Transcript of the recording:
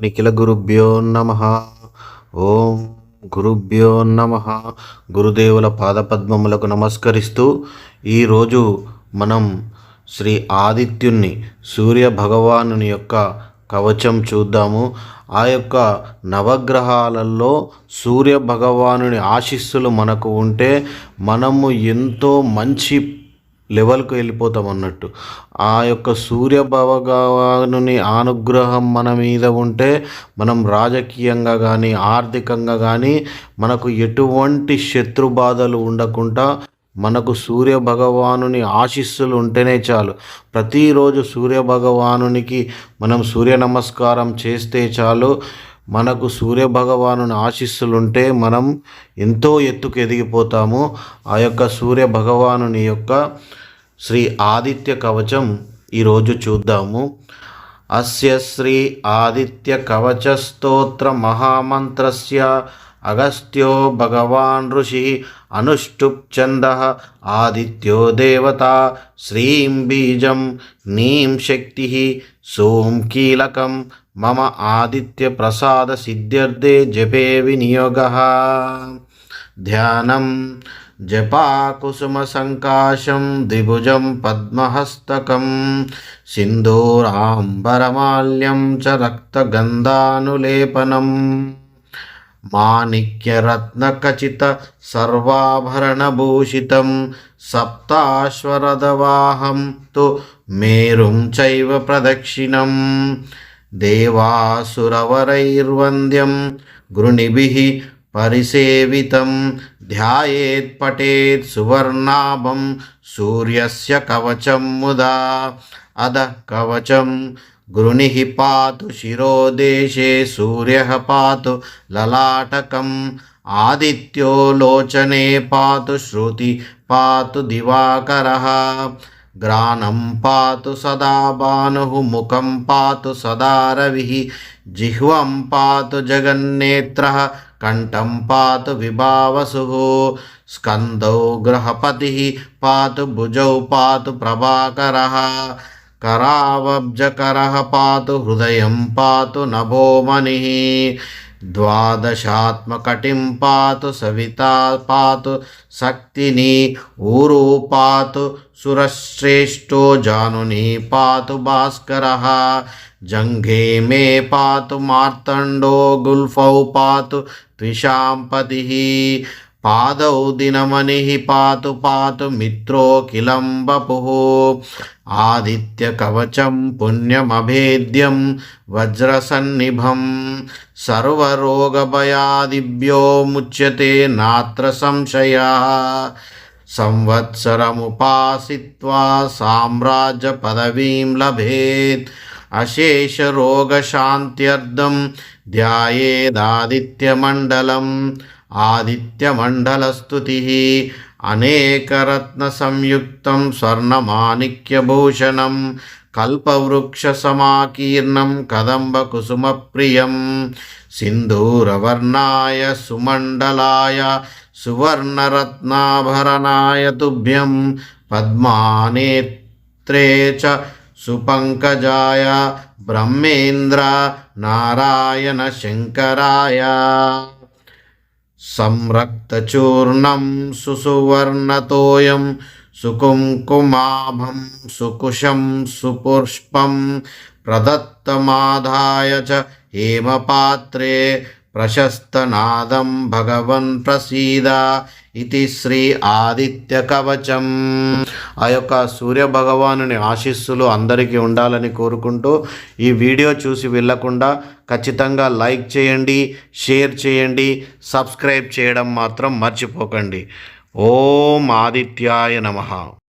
నిఖిల గురుభ్యో నమ. ఓం గురుభ్యో నమ. గురుదేవుల పాదపద్మములకు నమస్కరిస్తూ ఈరోజు మనం శ్రీ ఆదిత్యుని సూర్య భగవానుని యొక్క కవచం చూద్దాము. ఆ యొక్క నవగ్రహాలలో సూర్య భగవానుని ఆశీస్సులు మనకు ఉంటే మనము ఎంతో మంచి లెవెల్కు వెళ్ళిపోతాం అన్నట్టు. ఆ యొక్క సూర్య భగవానుని అనుగ్రహం మన మీద ఉంటే మనం రాజకీయంగా కానీ ఆర్థికంగా కానీ మనకు ఎటువంటి శత్రు బాధలు ఉండకుండా మనకు సూర్య భగవానుని ఆశీస్సులు ఉంటేనే చాలు. ప్రతిరోజు సూర్య భగవానునికి మనం సూర్య నమస్కారం చేస్తే చాలు. మనకు సూర్య భగవానుని మనం ఎంతో ఎత్తుకు ఎదిగిపోతాము. ఆ యొక్క సూర్య భగవానుని యొక్క శ్రీ ఆదిత్య కవచం ఈరోజు చూద్దాము. అస్య శ్రీ ఆదిత్య కవచ స్తోత్ర మహామంత్రస్య అగస్త్యో భగవాన్ ఋషి అనుష్టుప్ ఛంద ఆదిత్యో దేవత శ్రీం బీజం నీం శక్తి సోం కీలకం మమ ఆదిత్య ప్రసాద సిద్ధ్యర్థే జపే వినియోగ. ధ్యానం జపాకుసుమసంకాశం ద్విభుజం పద్మహస్తకం సింధూరాంబరమాల్యం చ రక్తగంధానులేపనం. మాణిక్యరత్నకచిత సర్వాభరణభూషితం సప్తాశ్వరదవాహం తు మేరుం చైవ ప్రదక్షిణం. దేవాసురవరైర్వంద్యం గృణిభిः పరిసేవితం ధ్యాయేత్ పఠేత్ సువర్ణాభం సూర్యస్య కవచం ముదా అధః కవచం గృణిः పాతు శిరోదేశే సూర్యः పాతు లలాటకం ఆదిత్యో లోచనే పాతు శృతి పాతు దివాకరः ग्राणं पातु सदा भानुः मुखं पातु सदा रविः जिह्वं पातु जगन्नेत्रः कण्ठं पातु विभावसुः स्कन्दौ ग्रहपतिः पातु भुजौ पातु प्रभाकरः करावब्जकरः पातु हृदयं पातु नभोमनिः ద్వాదశాత్మకటిం పాతు సవితా పాతు శక్తిని ఊరు పాతు సురశ్రేష్టో జానుని పాతు భాస్కర జంఘే మే పాతు మార్తండో గుల్ఫౌ పాతు ద్విషాంపతి పాదౌ దినమణి పాతు పాతు మిత్రోఖిలం వపుః ఆదిత్య కవచం పుణ్యమభేద్యం వజ్రసన్నిభం. సర్వరోగభయాదిభ్యో ముచ్యతే నాత్ర సంశయ. సంవత్సరముపాసిత్వా సామ్రాజ్య పదవీం లభేత్. అశేషరోగశాంత్యర్థం ధ్యాయేదాదిత్యమండలం ఆదిత్యమండలస్తుతి అనేకరత్నసంయుక్తం స్వర్ణమాణిక్యభూషణం కల్పవృక్షసమాకీర్ణం కదంబకుసుమప్రియం సింధూరవర్ణాయ సుమండలాయ సువర్ణరత్నాభరణాయ తుభ్యం పద్మానేత్రే చ సుపంకజాయ బ్రహ్మేంద్ర నారాయణ శంకరాయ. సంరక్తచూర్ణం సుసువర్ణతోయం సుకుంకుమాభం సుకుశం సుపుష్పం ప్రదత్తమాదాయ చ హేమపాత్రే ప్రశస్తనాదం భగవన్ ప్రసీద. ఇది శ్రీ ఆదిత్య కవచం ఆ యొక్క సూర్య భగవానుని ఆశీస్సులు అందరికీ ఉండాలని కోరుకుంటూ ఈ వీడియో చూసి వెళ్ళకుండా ఖచ్చితంగా లైక్ చేయండి షేర్ చేయండి సబ్స్క్రైబ్ చేయడం మాత్రం మర్చిపోకండి. ఓం ఆదిత్యాయ నమః.